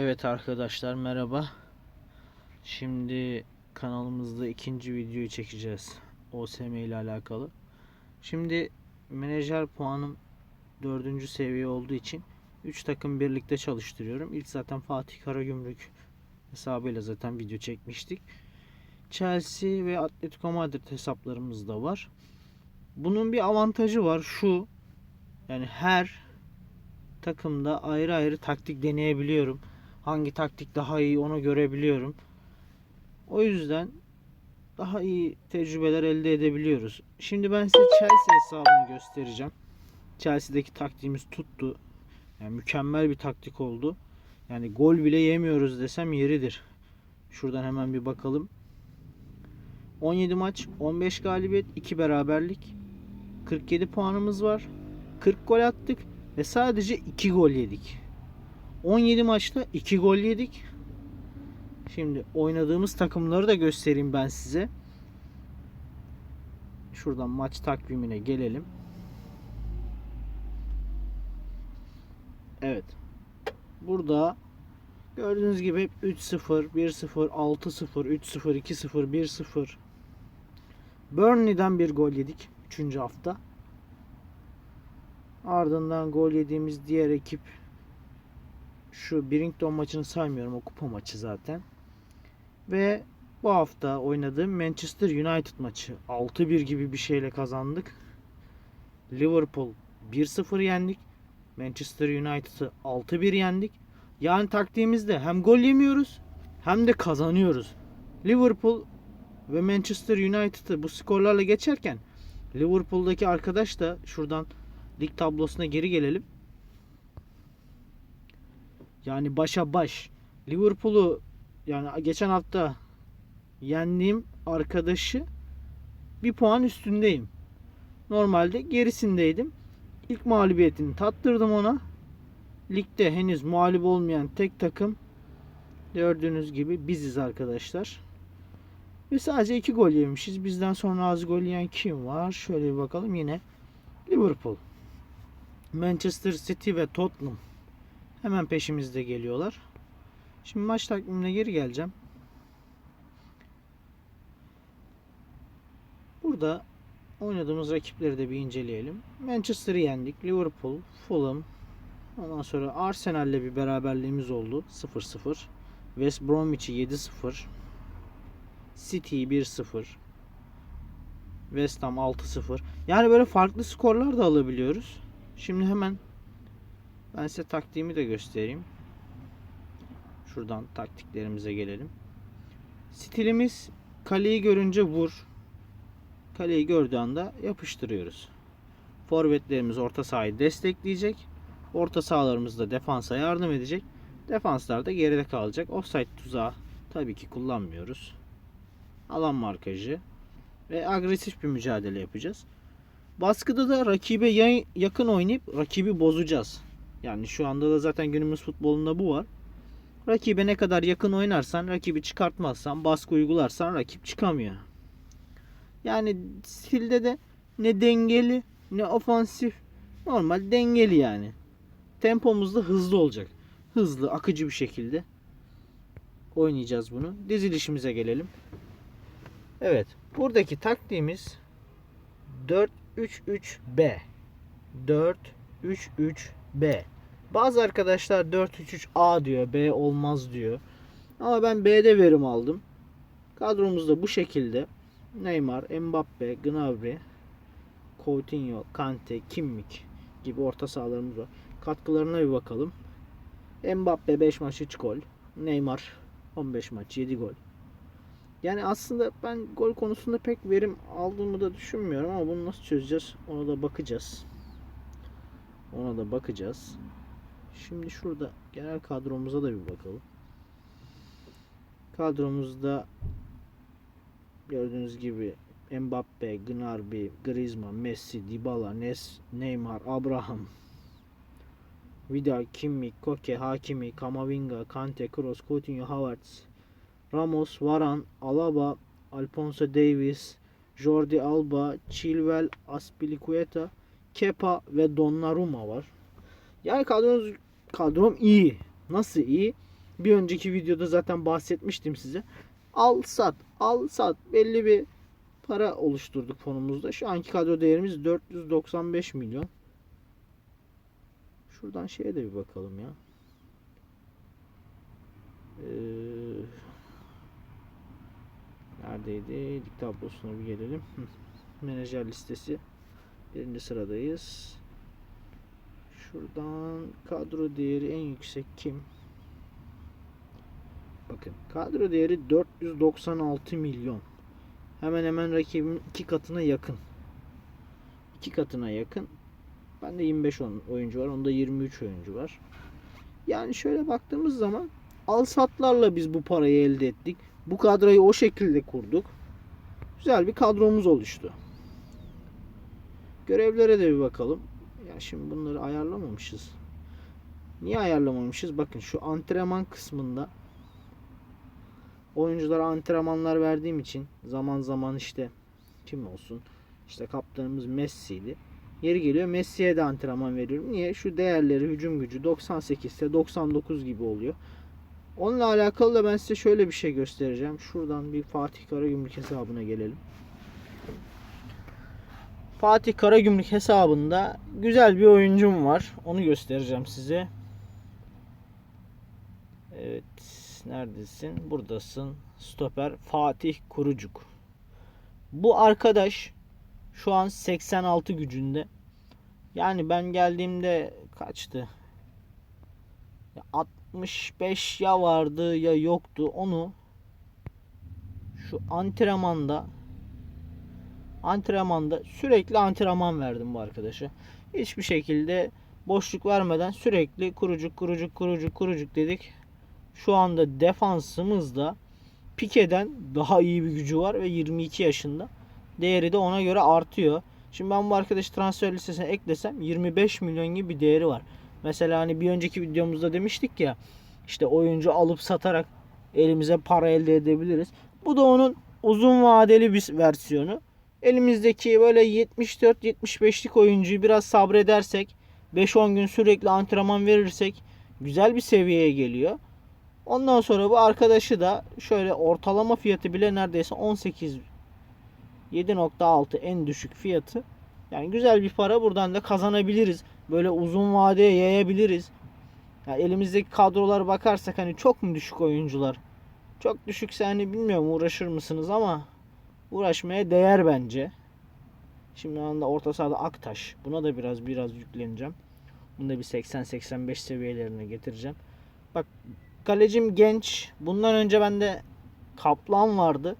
Evet arkadaşlar merhaba. Şimdi kanalımızda ikinci videoyu çekeceğiz. OSM ile alakalı. Şimdi menajer puanım dördüncü seviye olduğu için 3 takım birlikte çalıştırıyorum. İlk zaten Fatih Karagümrük hesabıyla zaten video çekmiştik. Chelsea ve Atletico Madrid hesaplarımız da var. Bunun bir avantajı var şu. Yani her takımda ayrı ayrı taktik deneyebiliyorum. Hangi taktik daha iyi onu görebiliyorum. O yüzden daha iyi tecrübeler elde edebiliyoruz. Şimdi ben size Chelsea hesabını göstereceğim. Chelsea'deki taktiğimiz tuttu. Yani mükemmel bir taktik oldu. Yani gol bile yemiyoruz desem yeridir. Şuradan hemen bir bakalım. 17 maç, 15 galibiyet, 2 beraberlik. 47 puanımız var. 40 gol attık ve sadece 2 gol yedik. 17 maçta 2 gol yedik. Şimdi oynadığımız takımları da göstereyim ben size. Şuradan maç takvimine gelelim. Evet. Burada gördüğünüz gibi hep 3-0, 1-0, 6-0, 3-0, 2-0, 1-0. Burnley'den bir gol yedik 3. hafta. Ardından gol yediğimiz diğer ekip şu Brington maçını saymıyorum o kupa maçı zaten. Ve bu hafta oynadığım Manchester United maçı 6-1 gibi bir şeyle kazandık. Liverpool 1-0 yendik. Manchester United'ı 6-1 yendik. Yani taktiğimizde hem gol yemiyoruz hem de kazanıyoruz. Liverpool ve Manchester United'ı bu skorlarla geçerken Liverpool'daki arkadaş da şuradan lig tablosuna geri gelelim. Yani başa baş. Liverpool'u yani geçen hafta yendiğim arkadaşı bir puan üstündeyim. Normalde gerisindeydim. İlk mağlubiyetini tattırdım ona. Ligde henüz mağlup olmayan tek takım gördüğünüz gibi biziz arkadaşlar. Ve sadece iki gol yemişiz. Bizden sonra az gol yiyen kim var? Şöyle bir bakalım yine. Liverpool. Manchester City ve Tottenham. Hemen peşimizde geliyorlar. Şimdi maç takvimine geri geleceğim. Burada oynadığımız rakipleri de bir inceleyelim. Manchester'ı yendik. Liverpool, Fulham. Ondan sonra Arsenal'le bir beraberliğimiz oldu. 0-0. West Bromwich'i 7-0. City 1-0. West Ham 6-0. Yani böyle farklı skorlar da alabiliyoruz. Şimdi hemen ben size taktiğimi de göstereyim. Şuradan taktiklerimize gelelim. Stilimiz kaleyi görünce vur. Kaleyi gördüğü anda yapıştırıyoruz. Forvetlerimiz orta sahayı destekleyecek. Orta sahalarımız da defansa yardım edecek. Defanslar da geride kalacak. Offside tuzağı tabii ki kullanmıyoruz. Alan markajı ve agresif bir mücadele yapacağız. Baskıda da rakibe yakın oynayıp rakibi bozacağız. Yani şu anda da zaten günümüz futbolunda bu var. Rakibe ne kadar yakın oynarsan, rakibi çıkartmazsan, baskı uygularsan rakip çıkamıyor. Yani stilde de ne dengeli ne ofansif. Normal dengeli yani. Tempomuz da hızlı olacak. Hızlı, akıcı bir şekilde oynayacağız bunu. Dizilişimize gelelim. Evet. Buradaki taktiğimiz 4-3-3-B. 4-3-3-B. Bazı arkadaşlar 4-3-3-A diyor. B olmaz diyor. Ama ben B'de verim aldım. Kadromuzda bu şekilde. Neymar, Mbappe, Gnabry, Coutinho, Kante, Kimmich gibi orta sahalarımız var. Katkılarına bir bakalım. Mbappe 5 maç 3 gol. Neymar 15 maç 7 gol. Yani aslında ben gol konusunda pek verim aldığımı da düşünmüyorum ama bunu nasıl çözeceğiz ona da bakacağız. Ona da bakacağız. Şimdi şurada genel kadromuza da bir bakalım. Kadromuzda gördüğünüz gibi Mbappe, Gnabry, Griezmann, Messi, Dybala, Nes, Neymar, Abraham, Vidal, Kimmich, Koke, Hakimi, Kamavinga, Kante, Kroos, Coutinho, Havertz, Ramos, Varan, Alaba, Alfonso Davis, Jordi Alba, Chilwell, Aspilicueta, Kepa ve Donnarumma var. Yani kadronuz, kadrom iyi. Nasıl iyi? Bir önceki videoda zaten bahsetmiştim size. Al sat, al sat belli bir para oluşturduk fonumuzda. Şu anki kadro değerimiz 495 milyon. Şuradan şeye de bir bakalım ya. Ee, neredeydi? Lig tablosuna bir gelelim. Menajer listesi. Birinci sıradayız. Şuradan kadro değeri en yüksek kim? Bakın kadro değeri 496 milyon. Hemen hemen rakibimin iki katına yakın. İki katına yakın. Bende 25 on- oyuncu var. Onda 23 oyuncu var. Yani şöyle baktığımız zaman al satlarla biz bu parayı elde ettik. Bu kadroyu o şekilde kurduk. Güzel bir kadromuz oluştu. Görevlere de bir bakalım. Ya şimdi bunları ayarlamamışız. Niye ayarlamamışız? Bakın şu antrenman kısmında oyunculara antrenmanlar verdiğim için zaman zaman işte kim olsun işte kaptanımız Messi'ydi. Yeri geliyor Messi'ye de antrenman veriyorum. Niye? Şu değerleri hücum gücü 98 ise 99 gibi oluyor. Onunla alakalı da ben size şöyle bir şey göstereceğim. Şuradan bir Fatih Karagümrük hesabına gelelim. Fatih Karagümrük hesabında güzel bir oyuncum var. Onu göstereceğim size. Evet. Neredesin? Buradasın. Stoper Fatih Kurucuk. Bu arkadaş şu an 86 gücünde. Yani ben geldiğimde kaçtı? Ya 65 ya vardı ya yoktu. Onu şu antrenmanda antrenmanda sürekli antrenman verdim bu arkadaşa. Hiçbir şekilde boşluk vermeden sürekli kurucuk kurucuk kurucuk kurucuk dedik. Şu anda defansımızda Pike'den daha iyi bir gücü var ve 22 yaşında. Değeri de ona göre artıyor. Şimdi ben bu arkadaşı transfer listesine eklesem 25 milyon gibi bir değeri var. Mesela hani bir önceki videomuzda demiştik ya işte oyuncu alıp satarak elimize para elde edebiliriz. Bu da onun uzun vadeli bir versiyonu. Elimizdeki böyle 74-75'lik oyuncuyu biraz sabredersek 5-10 gün sürekli antrenman verirsek güzel bir seviyeye geliyor. Ondan sonra bu arkadaşı da şöyle ortalama fiyatı bile neredeyse 18 7.6 en düşük fiyatı. Yani güzel bir para buradan da kazanabiliriz. Böyle uzun vadeye yayabiliriz. Yani elimizdeki kadrolara bakarsak hani çok mu düşük oyuncular? Çok düşükse hani bilmiyorum uğraşır mısınız ama uğraşmaya değer bence. Şimdi anda orta sahada Aktaş. Buna da biraz biraz yükleneceğim. Bunu da bir 80-85 seviyelerine getireceğim. Bak kalecim genç. Bundan önce bende Kaplan vardı.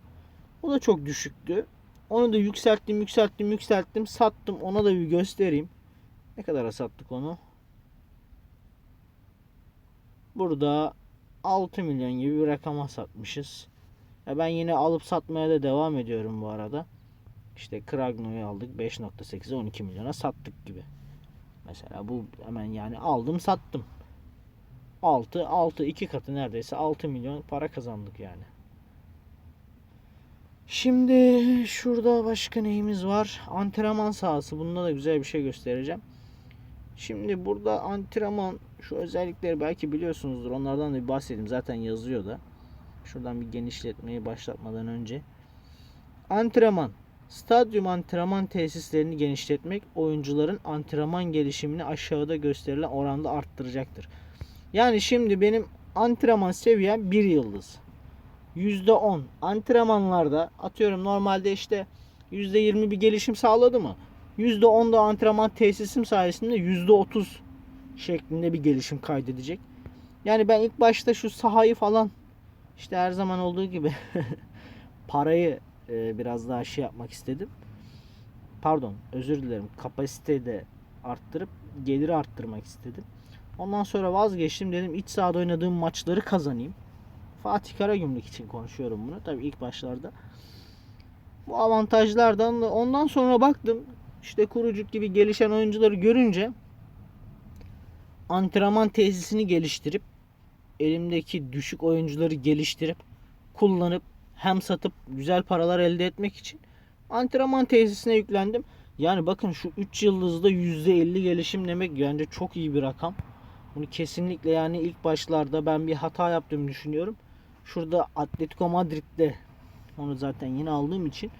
O da çok düşüktü. Onu da yükselttim, yükselttim, yükselttim. Sattım. Ona da bir göstereyim. Ne kadara sattık onu? Burada 6 milyon gibi bir rakama satmışız. Ya ben yine alıp satmaya da devam ediyorum bu arada. İşte Kragno'yu aldık 5.8'e 12 milyona sattık gibi. Mesela bu hemen yani aldım sattım. 6 6 iki katı neredeyse 6 milyon para kazandık yani. Şimdi şurada başka neyimiz var? Antrenman sahası. Bunda da güzel bir şey göstereceğim. Şimdi burada antrenman şu özellikleri belki biliyorsunuzdur. Onlardan da bir bahsedeyim. Zaten yazıyor da. Şuradan bir genişletmeyi başlatmadan önce. Antrenman. Stadyum antrenman tesislerini genişletmek oyuncuların antrenman gelişimini aşağıda gösterilen oranda arttıracaktır. Yani şimdi benim antrenman seviyem 1 yıldız. %10 antrenmanlarda atıyorum normalde işte %20 bir gelişim sağladı mı? %10 da antrenman tesisim sayesinde %30 şeklinde bir gelişim kaydedecek. Yani ben ilk başta şu sahayı falan işte her zaman olduğu gibi parayı e, biraz daha şey yapmak istedim. Pardon özür dilerim kapasiteyi de arttırıp geliri arttırmak istedim. Ondan sonra vazgeçtim dedim iç sahada oynadığım maçları kazanayım. Fatih Karagümrük için konuşuyorum bunu. Tabii ilk başlarda. Bu avantajlardan da ondan sonra baktım işte kurucuk gibi gelişen oyuncuları görünce antrenman tesisini geliştirip elimdeki düşük oyuncuları geliştirip kullanıp hem satıp güzel paralar elde etmek için antrenman tesisine yüklendim. Yani bakın şu 3 yıldızda %50 gelişim demek bence çok iyi bir rakam. Bunu kesinlikle yani ilk başlarda ben bir hata yaptığımı düşünüyorum. Şurada Atletico Madrid'de onu zaten yeni aldığım için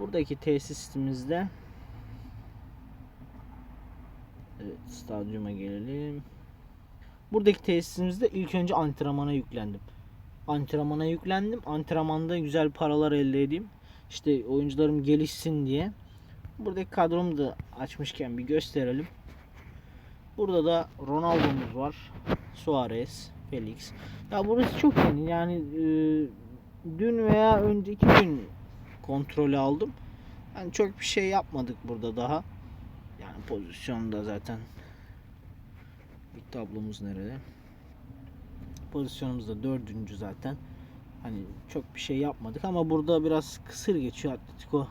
buradaki tesisimizde Evet, stadyuma gelelim. Buradaki tesisimizde ilk önce antrenmana yüklendim. Antrenmana yüklendim. Antrenmanda güzel paralar elde edeyim. İşte oyuncularım gelişsin diye. Buradaki kadromu da açmışken bir gösterelim. Burada da Ronaldo'muz var. Suarez, Felix. Ya burası çok yeni. Yani e, dün veya önceki gün kontrolü aldım. Yani çok bir şey yapmadık burada daha. Yani pozisyonda zaten ilk tablomuz nerede? Pozisyonumuz da dördüncü zaten. Hani çok bir şey yapmadık ama burada biraz kısır geçiyor Atletico.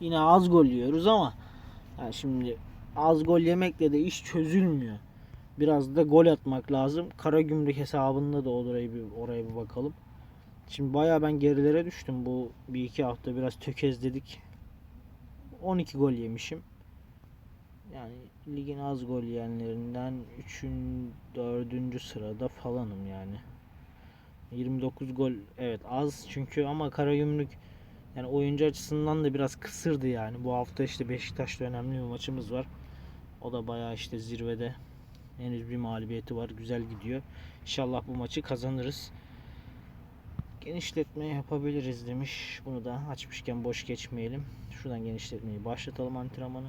Yine az gol yiyoruz ama yani şimdi az gol yemekle de iş çözülmüyor. Biraz da gol atmak lazım. Karagümrük hesabında da oraya bir oraya bir bakalım. Şimdi bayağı ben gerilere düştüm bu bir iki hafta biraz tökezledik. 12 gol yemişim. Yani ligin az gol yiyenlerinden 3. 4. sırada falanım yani. 29 gol evet az çünkü ama Karagümrük yani oyuncu açısından da biraz kısırdı yani. Bu hafta işte Beşiktaş'ta önemli bir maçımız var. O da bayağı işte zirvede. Henüz bir mağlubiyeti var. Güzel gidiyor. İnşallah bu maçı kazanırız. Genişletme yapabiliriz demiş. Bunu da açmışken boş geçmeyelim. Şuradan genişletmeyi başlatalım antrenmanı.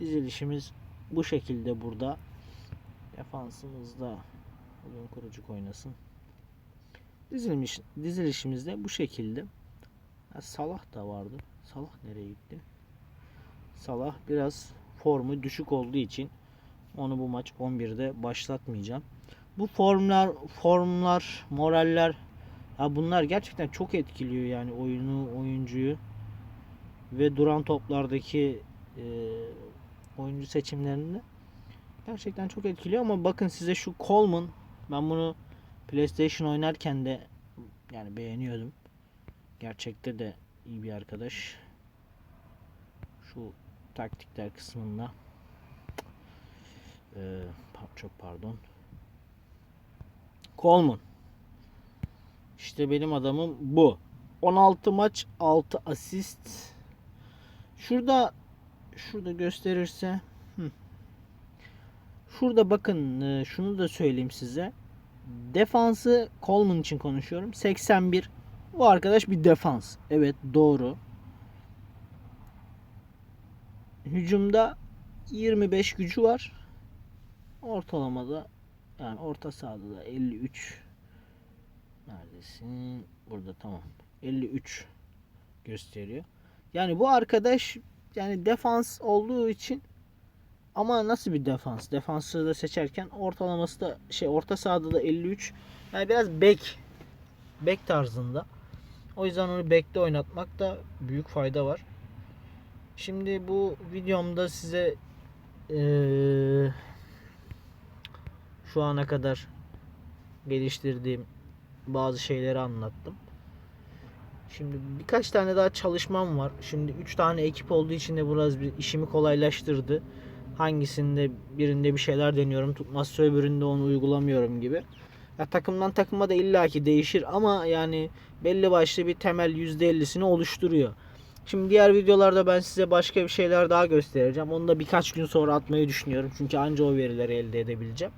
Dizilişimiz bu şekilde burada. Defansımızda bugün kurucuk oynasın. Dizilmiş, dizilişimiz de bu şekilde. Ha, Salah da vardı. Salah nereye gitti? Salah biraz formu düşük olduğu için onu bu maç 11'de başlatmayacağım. Bu formlar, formlar, moraller ya bunlar gerçekten çok etkiliyor yani oyunu, oyuncuyu ve duran toplardaki e, oyuncu seçimlerinde gerçekten çok etkiliyor ama bakın size şu Coleman ben bunu PlayStation oynarken de yani beğeniyordum. Gerçekte de iyi bir arkadaş. Şu taktikler kısmında ee, çok pardon. Coleman. İşte benim adamım bu. 16 maç 6 asist. Şurada şurada gösterirse. Şurada bakın e, şunu da söyleyeyim size. Defansı Coleman için konuşuyorum. 81. Bu arkadaş bir defans. Evet doğru. Hücumda 25 gücü var. Ortalamada yani orta sahada da 53 neredesin? Burada tamam. 53 gösteriyor. Yani bu arkadaş yani defans olduğu için ama nasıl bir defans? Defansı da seçerken ortalaması da şey orta sahada da 53. Yani biraz bek bek tarzında. O yüzden onu bekte oynatmak da büyük fayda var. Şimdi bu videomda size eee, şu ana kadar geliştirdiğim bazı şeyleri anlattım. Şimdi birkaç tane daha çalışmam var. Şimdi 3 tane ekip olduğu için de biraz bir işimi kolaylaştırdı. Hangisinde birinde bir şeyler deniyorum tutmazsa öbüründe onu uygulamıyorum gibi. Ya takımdan takıma da illaki değişir ama yani belli başlı bir temel %50'sini oluşturuyor. Şimdi diğer videolarda ben size başka bir şeyler daha göstereceğim. Onu da birkaç gün sonra atmayı düşünüyorum. Çünkü anca o verileri elde edebileceğim.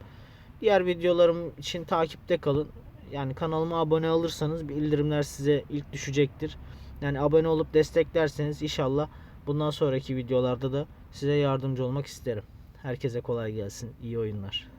Diğer videolarım için takipte kalın. Yani kanalıma abone olursanız bildirimler size ilk düşecektir. Yani abone olup desteklerseniz inşallah bundan sonraki videolarda da size yardımcı olmak isterim. Herkese kolay gelsin. İyi oyunlar.